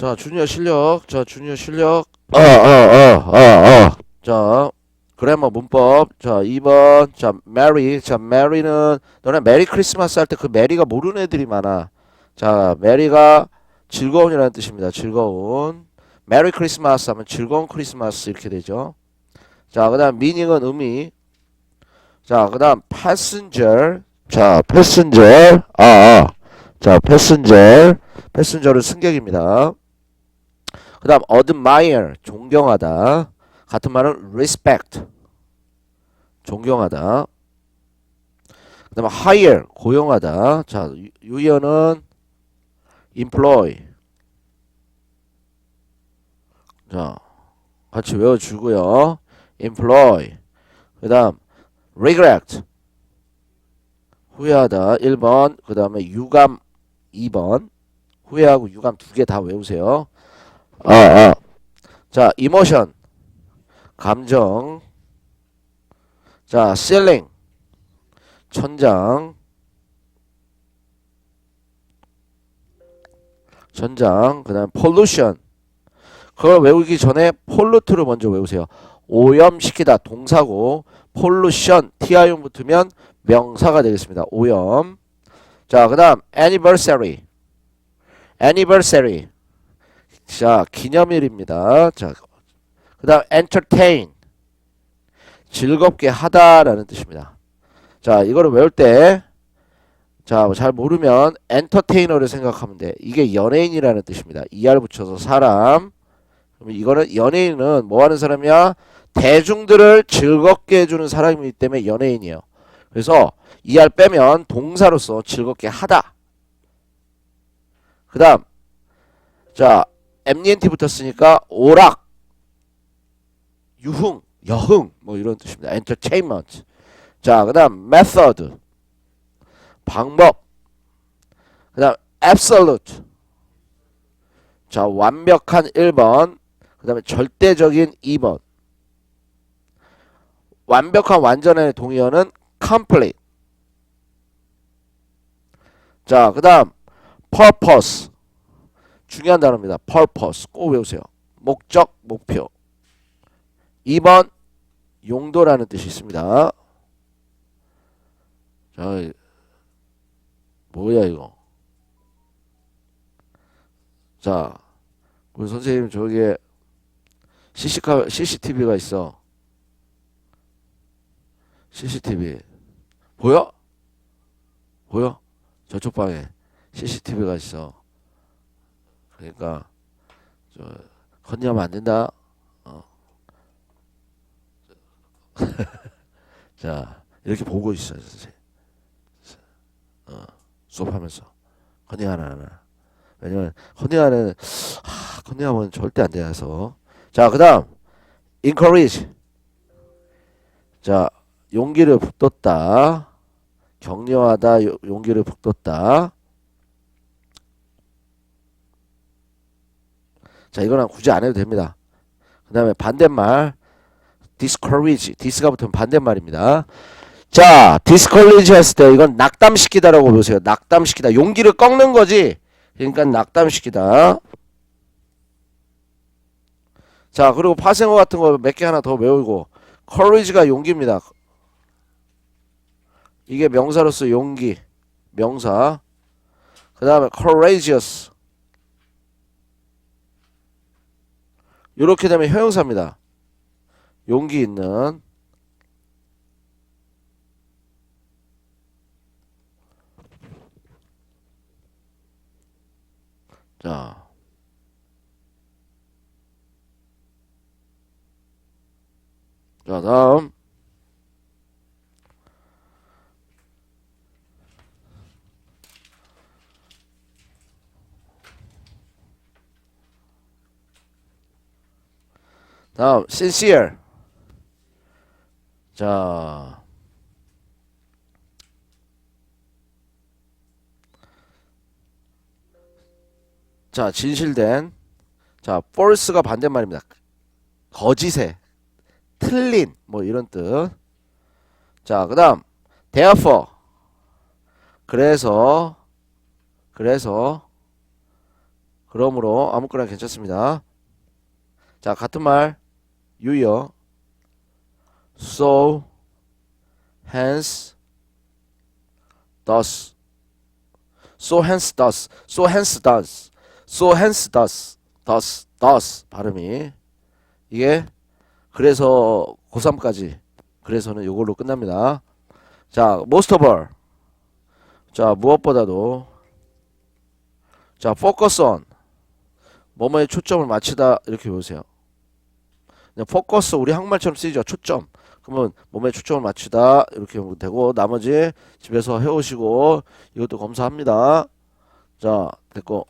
자, 주니어 실력. 자, 주니어 실력. 어, 어, 어, 어, 어. 자, 그래머 문법. 자, 2번. 자, 메리. 자, 메리는 너네 메리 크리스마스 할 때 그 메리가 모르는 애들이 많아. 자, 메리가 즐거운이라는 뜻입니다. 즐거운. 메리 크리스마스 하면 즐거운 크리스마스 이렇게 되죠. 자, 그다음 미닝은 의미. 자, 그다음 passenger. 자, passenger. 아, 아. 자, passenger. 패슨저는 승객입니다. 그 다음 admire 존경하다. 같은 말은 respect 존경하다. 그 다음 hire 고용하다. 자 유- 유연은 employ 자 같이 외워주고요. employ 그 다음 regret. 후회하다. 1번. 그 다음에 유감 2번. 후회하고 유감 두 개 다 외우세요. 아, 아. 자, 이모션. 감정. 자, ceiling. 천장. 천장. 그 다음 pollution. 그걸 외우기 전에 pollute를 먼저 외우세요. 오염시키다 동사고 pollution tium 붙으면 명사가 되겠습니다. 오염. 자, 그 다음 anniversary. anniversary. 자, 기념일입니다. 자, 그 다음 entertain. 즐겁게 하다라는 뜻입니다. 자, 이거를 외울 때, 자, 잘 모르면 entertainer를 생각하면 돼. 이게 연예인이라는 뜻입니다. er 붙여서 사람. 그럼 이거는 연예인은 뭐 하는 사람이야? 대중들을 즐겁게 해주는 사람이기 때문에 연예인이에요. 그래서 er 빼면 동사로서 즐겁게 하다. 그 다음, 자, MNT 붙었으니까 오락, 유흥, 여흥, 뭐 이런 뜻입니다. entertainment. 자, 그 다음, method. 방법. 그 다음, absolute. 자, 완벽한 1번. 그 다음에 절대적인 2번. 완벽한 완전의 동의어는 complete. 자, 그 다음, purpose. 중요한 단어입니다. purpose. 꼭 외우세요. 목적, 목표. 2번, 용도라는 뜻이 있습니다. 자, 뭐야, 이거. 자, 우리 선생님, 저기에 CC카, CCTV가 있어. CCTV. 보여? 보여? 저쪽 방에 CCTV가 있어. 그러니까 저 건의하면 안 된다. 어. 자 이렇게 보고 있어 선생. 어, 수업하면서 건의하나 하나. 왜냐면 건의하는 하, 건의하면 절대 안 돼서. 자 그다음 encourage. 자 용기를 북돋다. 격려하다 요- 용기를 북돋다. 자, 이거는 굳이 안 해도 됩니다. 그 다음에 반대말, discourage. dis가 붙으면 반대말입니다. 자, discourage 했을 때 이건 낙담시키다라고 보세요. 낙담시키다. 용기를 꺾는 거지. 그러니까 낙담시키다. 자, 그리고 파생어 같은 거 몇 개 하나 더 외우고, courage가 용기입니다. 이게 명사로서 용기, 명사. 그 다음에 courageous. 이렇게 되면 형용사입니다. 용기 있는. 자. 자, 다음. 다음 sincere 자 자, 진실된. 자, false가 반대말입니다. 거짓에, 틀린, 뭐 이런 뜻. 자, 그 다음, therefore. 그래서, 그래서, 그러므로 아무거나 괜찮습니다. 자, 같은 말 유여 so hence thus so hence thus so hence thus so hence thus thus thus 발음이 이게 그래서 고3까지 그래서는 이걸로 끝납니다. 자, most of all 자, 무엇보다도 자, focus on 뭐뭐에 초점을 맞추다 이렇게 보세요. 포커스 우리 한국말처럼 쓰이죠. 초점. 그러면 몸에 초점을 맞추다 이렇게 보면 되고 나머지 집에서 해오시고 이것도 검사합니다. 자 됐고